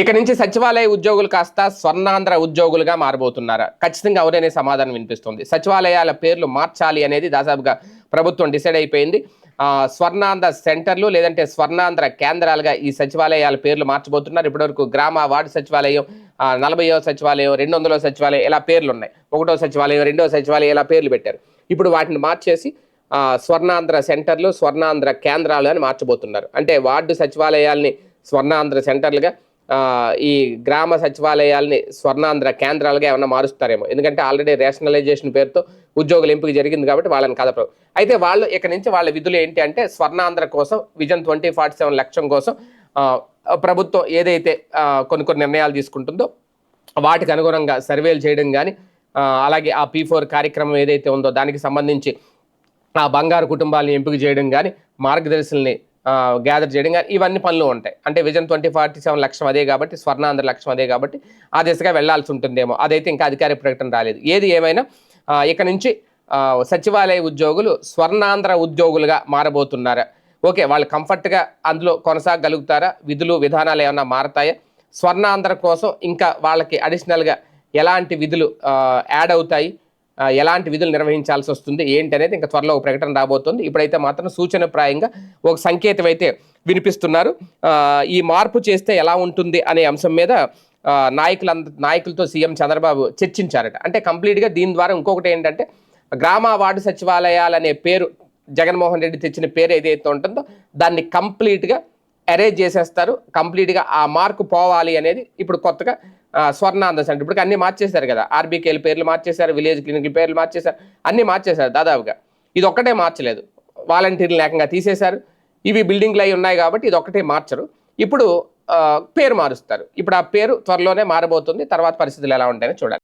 ఇక నుంచి సచివాలయ ఉద్యోగులు కాస్త స్వర్ణాంధ్ర ఉద్యోగులుగా మారబోతున్నారా. ఖచ్చితంగా అవుననే సమాధానం వినిపిస్తుంది. సచివాలయాల పేర్లు మార్చాలి అనేది దాదాపుగా ప్రభుత్వం డిసైడ్ అయిపోయింది. స్వర్ణాంధ్ర సెంటర్లు లేదంటే స్వర్ణాంధ్ర కేంద్రాలుగా ఈ సచివాలయాల పేర్లు మార్చబోతున్నారు. ఇప్పటివరకు గ్రామ వార్డు సచివాలయం నలభైవ సచివాలయం రెండు వందలో సచివాలయం ఇలా పేర్లు ఉన్నాయి. ఒకటో సచివాలయం రెండో సచివాలయం ఇలా పేర్లు పెట్టారు. ఇప్పుడు వాటిని మార్చేసి స్వర్ణాంధ్ర సెంటర్లు స్వర్ణాంధ్ర కేంద్రాలు అని మార్చబోతున్నారు. అంటే వార్డు సచివాలయాల్ని స్వర్ణాంధ్ర సెంటర్లుగా ఈ గ్రామ సచివాలయాల్ని స్వర్ణాంధ్ర కేంద్రాలుగా ఏమైనా మారుస్తారేమో. ఎందుకంటే ఆల్రెడీ రేషనలైజేషన్ పేరుతో ఉద్యోగుల ఎంపిక జరిగింది కాబట్టి వాళ్ళని కదపరు అయితే వాళ్ళు ఇక్కడ నుంచి వాళ్ళ విధులు ఏంటి అంటే స్వర్ణాంధ్ర కోసం విజన్ ట్వంటీ ఫార్టీ సెవెన్ లక్ష్యం కోసం ప్రభుత్వం ఏదైతే కొన్ని కొన్ని నిర్ణయాలు తీసుకుంటుందో వాటికి అనుగుణంగా సర్వేలు చేయడం కానీ అలాగే ఆ పీ ఫోర్ కార్యక్రమం ఏదైతే ఉందో దానికి సంబంధించి ఆ బంగారు కుటుంబాలను ఎంపిక చేయడం కానీ మార్గదర్శుల్ని గ్యాదర్ చేయడం కానీ ఇవన్నీ పనులు ఉంటాయి. అంటే విజన్ ట్వంటీ ఫార్టీ సెవెన్ లక్ష్యం అదే కాబట్టి స్వర్ణాంధ్ర లక్ష్యం అదే కాబట్టి ఆ దిశగా వెళ్ళాల్సి ఉంటుందేమో. అదైతే ఇంకా అధికారిక ప్రకటన రాలేదు. ఏది ఏమైనా ఇక నుంచి సచివాలయ ఉద్యోగులు స్వర్ణాంధ్ర ఉద్యోగులుగా మారబోతున్నారా? ఓకే వాళ్ళు కంఫర్ట్గా అందులో కొనసాగలుగుతారా? విధులు విధానాలు ఏమైనా మారతాయా? స్వర్ణాంధ్ర కోసం ఇంకా వాళ్ళకి అడిషనల్గా ఎలాంటి విధులు యాడ్ అవుతాయి? ఎలాంటి విధులు నిర్వహించాల్సి వస్తుంది ఏంటి అనేది ఇంకా త్వరలో ఒక ప్రకటన రాబోతుంది. ఇప్పుడైతే మాత్రం సూచనప్రాయంగా ఒక సంకేతం అయితే వినిపిస్తున్నారు ఈ మార్పు చేస్తే ఎలా ఉంటుంది అనే అంశం మీద నాయకులు నాయకులతో సీఎం చంద్రబాబు చర్చించారట. అంటే కంప్లీట్గా దీని ద్వారా ఇంకొకటి ఏంటంటే గ్రామ వార్డు సచివాలయాలు అనే పేరు జగన్మోహన్ రెడ్డి తెచ్చిన పేరు ఏదైతే ఉంటుందో దాన్ని కంప్లీట్గా అరేంజ్ చేసేస్తారు. కంప్లీట్గా ఆ మార్కు పోవాలి అనేది ఇప్పుడు కొత్తగా స్వర్ణ స్వర్ణాంధ్ర సెంటర్ ఇప్పుడు అన్ని మార్చేశారు కదా. ఆర్బీకేల పేర్లు మార్చేశారు విలేజ్ క్లినిక్ల పేర్లు మార్చేశారు అన్ని మార్చేశారు దాదాపుగా. ఇది ఒక్కటే మార్చలేదు. వాలంటీర్లు ఏకంగా తీసేశారు. ఇవి బిల్డింగ్లు అయి ఉన్నాయి కాబట్టి ఇది ఒక్కటే మార్చరు. ఇప్పుడు పేరు మారుస్తారు. ఇప్పుడు ఆ పేరు త్వరలోనే మారబోతుంది. తర్వాత పరిస్థితులు ఎలా ఉంటాయని చూడాలి.